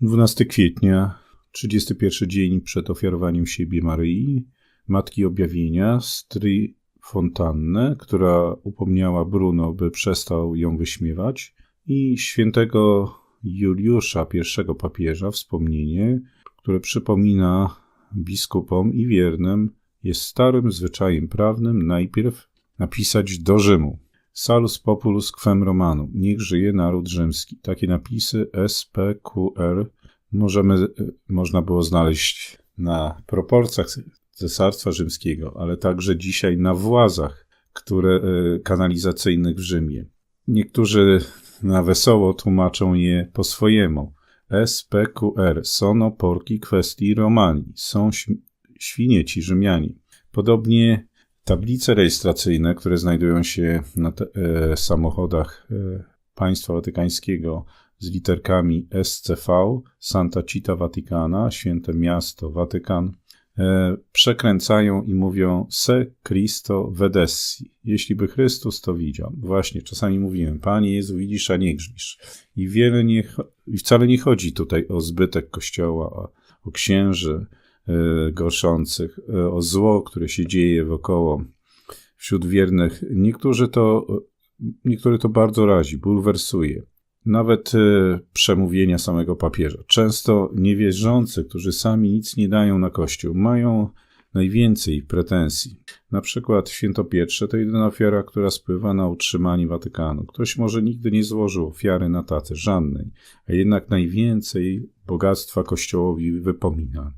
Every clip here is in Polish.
12 kwietnia, 31 dzień przed ofiarowaniem siebie Maryi, Matki Objawienia, stry Fontannę, która upomniała Bruno, by przestał ją wyśmiewać, i świętego Juliusza, pierwszego papieża, wspomnienie, które przypomina biskupom i wiernym, jest starym zwyczajem prawnym najpierw napisać do Rzymu. Salus populus quem Romanum. Niech żyje naród rzymski. Takie napisy SPQR możemy, można było znaleźć na proporcjach Cesarstwa Rzymskiego, ale także dzisiaj na włazach które, e, kanalizacyjnych w Rzymie. Niektórzy na wesoło tłumaczą je po swojemu. SPQR, sono porki kwestii Romani, są świnieci Rzymianie. Podobnie tablice rejestracyjne, które znajdują się na te, e, samochodach e, państwa watykańskiego z literkami SCV, Santa Cita Vaticana, Święte Miasto, Watykan, e, przekręcają i mówią Se Christo vedessi. Jeśli by Chrystus to widział. Właśnie, czasami mówiłem, Panie Jezu, widzisz, a nie grzmisz. I wiele nie, i wcale nie chodzi tutaj o zbytek Kościoła, o, o księży, gorszących, e, o zło, które się dzieje wokoło wśród wiernych. Niektórzy to, niektóry to bardzo razi, bulwersuje. Nawet przemówienia samego papieża. Często niewierzący, którzy sami nic nie dają na Kościół, mają najwięcej pretensji. Na przykład świętopietrze to jedyna ofiara, która spływa na utrzymanie Watykanu. Ktoś może nigdy nie złożył ofiary na tace, żadnej, a jednak najwięcej bogactwa Kościołowi wypomina.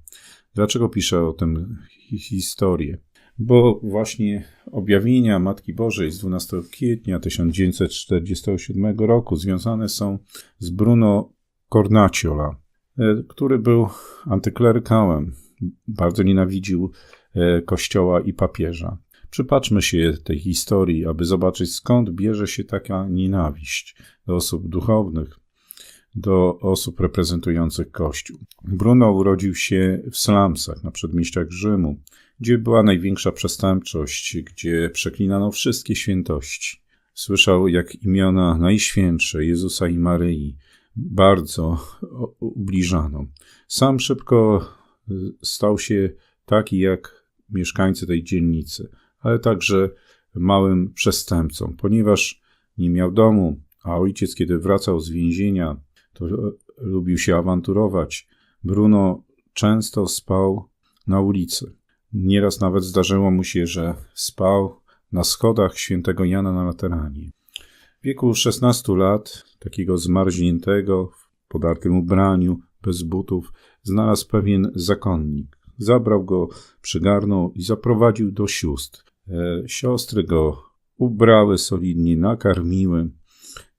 Dlaczego piszę o tym historię? Bo właśnie objawienia Matki Bożej z 12 kwietnia 1947 roku związane są z Bruno Cornacciola, e, który był antyklerykałem, bardzo nienawidził e, kościoła i papieża. Przypatrzmy się tej historii, aby zobaczyć skąd bierze się taka nienawiść do osób duchownych, do osób reprezentujących Kościół. Bruno urodził się w slumsach na przedmieściach Rzymu, gdzie była największa przestępczość, gdzie przeklinano wszystkie świętości. Słyszał, jak imiona najświętsze Jezusa i Maryi bardzo ubliżano. Sam szybko stał się taki jak mieszkańcy tej dzielnicy, ale także małym przestępcą, ponieważ nie miał domu, a ojciec, kiedy wracał z więzienia, to lubił się awanturować. Bruno często spał na ulicy. Nieraz nawet zdarzyło mu się, że spał na schodach świętego Jana na Lateranie. W wieku 16 lat, takiego zmarzniętego, w podartym ubraniu, bez butów, znalazł pewien zakonnik. Zabrał go, przygarnął i zaprowadził do sióstr. E, siostry go ubrały solidnie, nakarmiły,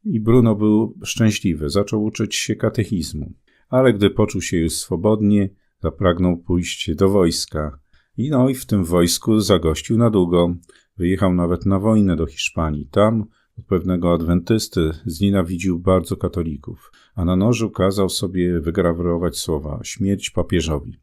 i Bruno był szczęśliwy, zaczął uczyć się katechizmu. Ale gdy poczuł się już swobodnie, zapragnął pójść do wojska. I no i w tym wojsku zagościł na długo. Wyjechał nawet na wojnę do Hiszpanii. Tam od pewnego adwentysty znienawidził bardzo katolików, a na nożu kazał sobie wygrawerować słowa śmierć papieżowi.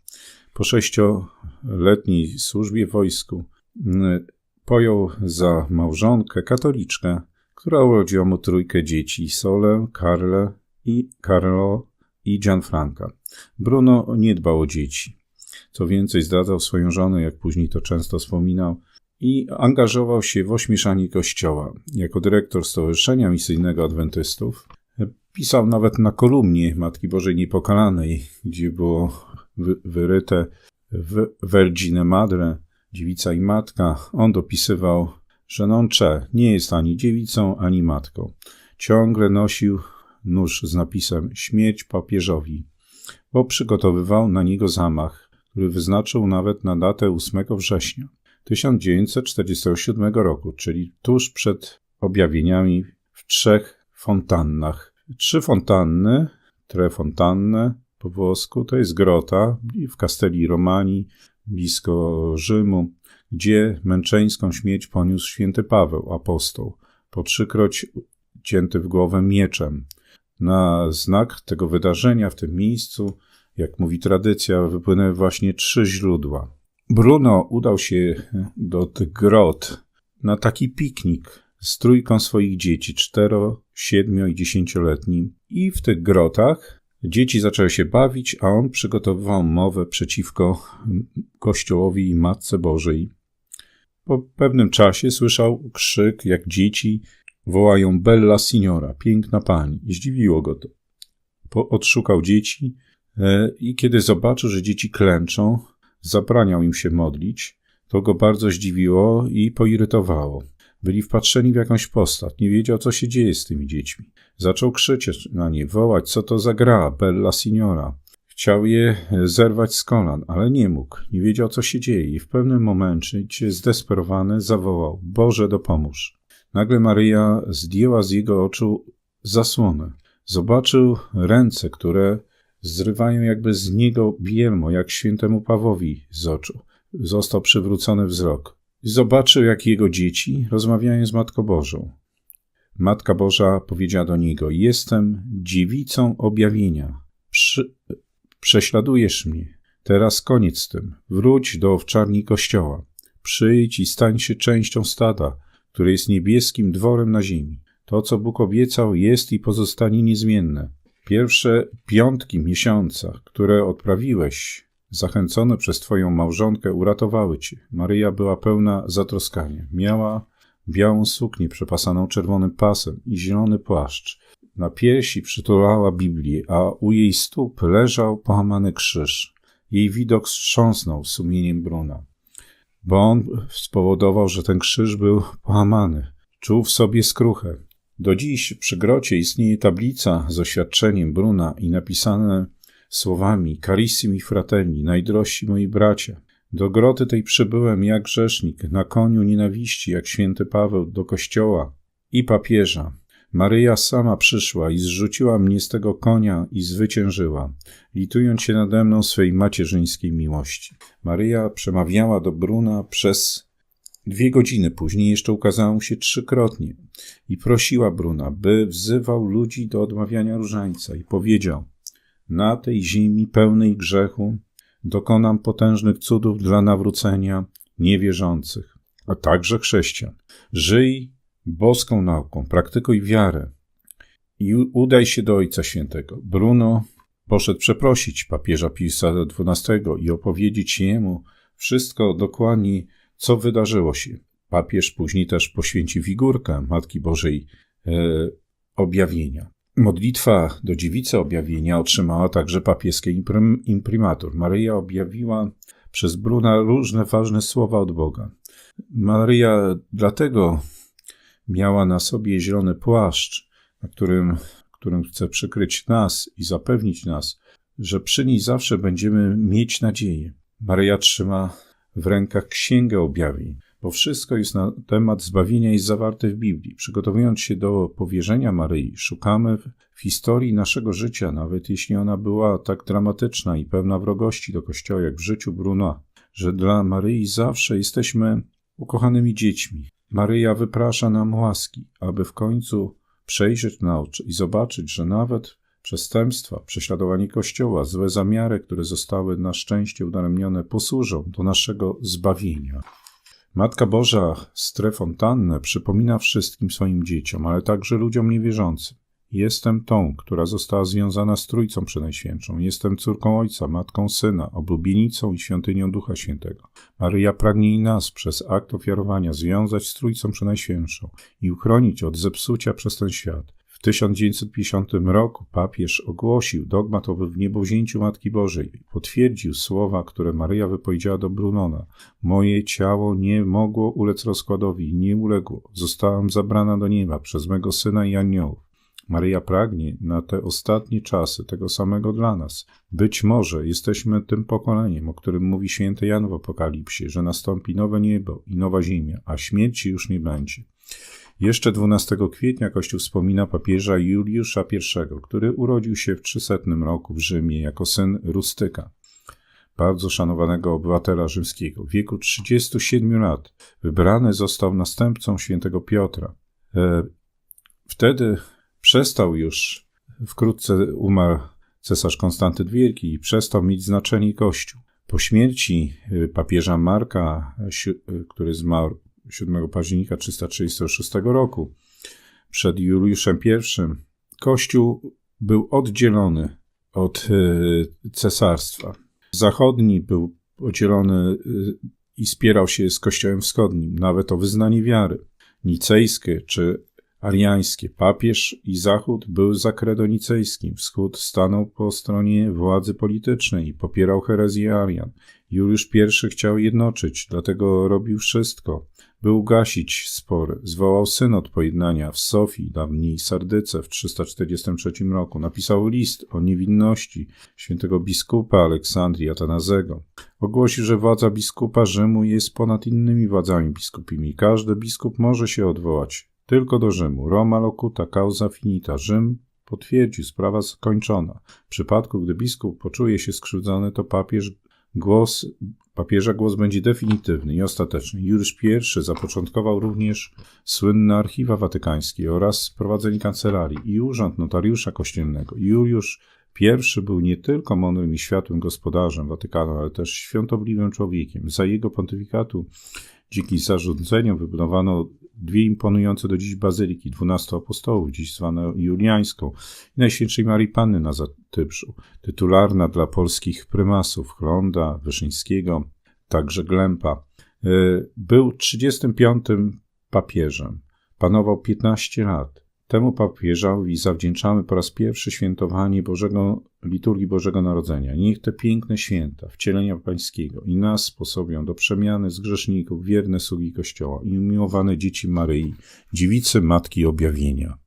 Po sześcioletniej służbie w wojsku mm, pojął za małżonkę katoliczkę, która urodziła mu trójkę dzieci: Solę, Karle i Carlo i Gianfranca. Bruno nie dbał o dzieci. Co więcej, zdradzał swoją żonę, jak później to często wspominał, i angażował się w ośmieszanie kościoła. Jako dyrektor Stowarzyszenia Misyjnego Adwentystów pisał nawet na kolumnie Matki Bożej Niepokalanej, gdzie było wyryte w Madre, dziewica i matka. On dopisywał że Noncze nie jest ani dziewicą, ani matką. Ciągle nosił nóż z napisem śmierć papieżowi, bo przygotowywał na niego zamach, który wyznaczył nawet na datę 8 września 1947 roku, czyli tuż przed objawieniami w trzech fontannach. Trzy fontanny, tre fontanne po włosku, to jest grota w Castelli Romani, blisko Rzymu, gdzie męczeńską śmierć poniósł święty Paweł, apostoł, po trzykroć cięty w głowę mieczem. Na znak tego wydarzenia w tym miejscu, jak mówi tradycja, wypłynęły właśnie trzy źródła. Bruno udał się do tych grot na taki piknik z trójką swoich dzieci, cztero, siedmiu i dziesięcioletnim. I w tych grotach Dzieci zaczęły się bawić, a on przygotowywał mowę przeciwko Kościołowi i Matce Bożej. Po pewnym czasie słyszał krzyk, jak dzieci wołają Bella Signora, piękna pani. Zdziwiło go to. Po, odszukał dzieci e, i kiedy zobaczył, że dzieci klęczą, zabraniał im się modlić. To go bardzo zdziwiło i poirytowało. Byli wpatrzeni w jakąś postać, nie wiedział, co się dzieje z tymi dziećmi. Zaczął krzyczeć na nie, wołać, co to za gra, Bella Signora. Chciał je zerwać z kolan, ale nie mógł, nie wiedział, co się dzieje i w pewnym momencie, zdesperowany, zawołał, Boże, dopomóż. Nagle Maryja zdjęła z jego oczu zasłonę. Zobaczył ręce, które zrywają jakby z niego bielmo, jak świętemu Pawłowi z oczu. Został przywrócony wzrok. Zobaczył, jak jego dzieci rozmawiają z Matką Bożą. Matka Boża powiedziała do niego: Jestem dziewicą objawienia. Przy... Prześladujesz mnie. Teraz koniec z tym. Wróć do owczarni kościoła. Przyjdź i stań się częścią stada, które jest niebieskim dworem na ziemi. To, co Bóg obiecał, jest i pozostanie niezmienne. Pierwsze piątki miesiąca, które odprawiłeś, zachęcone przez Twoją małżonkę, uratowały Cię. Maryja była pełna zatroskania. Miała białą suknię przepasaną czerwonym pasem i zielony płaszcz. Na piersi przytulała Biblię, a u jej stóp leżał połamany krzyż. Jej widok wstrząsnął sumieniem Bruna, bo on spowodował, że ten krzyż był połamany. Czuł w sobie skruchę. Do dziś przy grocie istnieje tablica z oświadczeniem Bruna i napisane słowami Carissimi fratelli, najdrożsi moi bracia. Do groty tej przybyłem jak grzesznik, na koniu nienawiści, jak święty Paweł do kościoła i papieża. Maryja sama przyszła i zrzuciła mnie z tego konia i zwyciężyła, litując się nade mną swej macierzyńskiej miłości. Maryja przemawiała do Bruna przez dwie godziny, później jeszcze ukazała mu się trzykrotnie i prosiła Bruna, by wzywał ludzi do odmawiania różańca i powiedział – na tej ziemi pełnej grzechu dokonam potężnych cudów dla nawrócenia niewierzących, a także chrześcijan. Żyj boską nauką, praktykuj wiarę i udaj się do Ojca Świętego. Bruno poszedł przeprosić papieża Piusa XII i opowiedzieć jemu wszystko dokładnie, co wydarzyło się. Papież później też poświęci figurkę Matki Bożej e, objawienia. Modlitwa do dziewicy objawienia otrzymała także papieski imprimatur. Maryja objawiła przez Bruna różne ważne słowa od Boga. Maryja dlatego miała na sobie zielony płaszcz, na którym, którym chce przykryć nas i zapewnić nas, że przy niej zawsze będziemy mieć nadzieję. Maryja trzyma w rękach księgę objawień bo wszystko jest na temat zbawienia jest zawarte w Biblii. Przygotowując się do powierzenia Maryi, szukamy w historii naszego życia, nawet jeśli ona była tak dramatyczna i pełna wrogości do Kościoła, jak w życiu Bruna, że dla Maryi zawsze jesteśmy ukochanymi dziećmi. Maryja wyprasza nam łaski, aby w końcu przejrzeć na oczy i zobaczyć, że nawet przestępstwa, prześladowanie Kościoła, złe zamiary, które zostały na szczęście udaremnione, posłużą do naszego zbawienia. Matka Boża Strefontannę przypomina wszystkim swoim dzieciom, ale także ludziom niewierzącym. Jestem tą, która została związana z Trójcą Przenajświętszą. Jestem córką Ojca, matką Syna, oblubienicą i świątynią Ducha Świętego. Maryja pragnie i nas przez akt ofiarowania związać z Trójcą Przenajświętszą i uchronić od zepsucia przez ten świat. W 1950 roku papież ogłosił dogmat o wniebowzięciu Matki Bożej. Potwierdził słowa, które Maryja wypowiedziała do Brunona. Moje ciało nie mogło ulec rozkładowi, nie uległo. Zostałam zabrana do nieba przez mego Syna i aniołów. Maryja pragnie na te ostatnie czasy tego samego dla nas. Być może jesteśmy tym pokoleniem, o którym mówi święty Jan w Apokalipsie, że nastąpi nowe niebo i nowa ziemia, a śmierci już nie będzie. Jeszcze 12 kwietnia Kościół wspomina papieża Juliusza I, który urodził się w 300 roku w Rzymie jako syn Rustyka, bardzo szanowanego obywatela rzymskiego. W wieku 37 lat wybrany został następcą świętego Piotra. E, wtedy przestał już, wkrótce umarł cesarz Konstanty Wielki i przestał mieć znaczenie Kościół. Po śmierci e, papieża Marka, e, który zmarł 7 października 336 roku przed Juliuszem I, Kościół był oddzielony od e, cesarstwa. Zachodni był podzielony i spierał się z Kościołem Wschodnim, nawet o wyznanie wiary. Nicejskie czy ariańskie. Papież i Zachód był za credo nicejskim. Wschód stanął po stronie władzy politycznej i popierał herezję Arian. Juliusz I chciał jednoczyć, dlatego robił wszystko, by ugasić spory. Zwołał synod pojednania w Sofii, dawniej Sardyce, w 343 roku. Napisał list o niewinności świętego biskupa Aleksandrii Atanazego. Ogłosił, że władza biskupa Rzymu jest ponad innymi władzami biskupimi. Każdy biskup może się odwołać tylko do Rzymu. Roma locuta, causa finita. Rzym potwierdził, sprawa skończona. W przypadku, gdy biskup poczuje się skrzywdzony, to papież głos, papieża głos będzie definitywny i ostateczny. Juliusz I zapoczątkował również słynne archiwa watykańskie oraz prowadzenie kancelarii i urząd notariusza kościelnego. Juliusz I był nie tylko mądrym i światłym gospodarzem Watykanu, ale też świątobliwym człowiekiem. Za jego pontyfikatu Dzięki zarządzeniom wybudowano dwie imponujące do dziś bazyliki, dwunastu apostołów, dziś zwane juliańską, i Najświętszej Marii Panny na Zatybrzu, tytularna dla polskich prymasów Chlonda, Wyszyńskiego, także Glempa. E, był 35. papieżem, panował 15 lat. Temu papieżowi zawdzięczamy po raz pierwszy świętowanie Bożego, liturgii Bożego Narodzenia. Niech te piękne święta, wcielenia Pańskiego i nas sposobią do przemiany z grzeszników, wierne sługi Kościoła i umiłowane dzieci Maryi, dziewicy Matki Objawienia.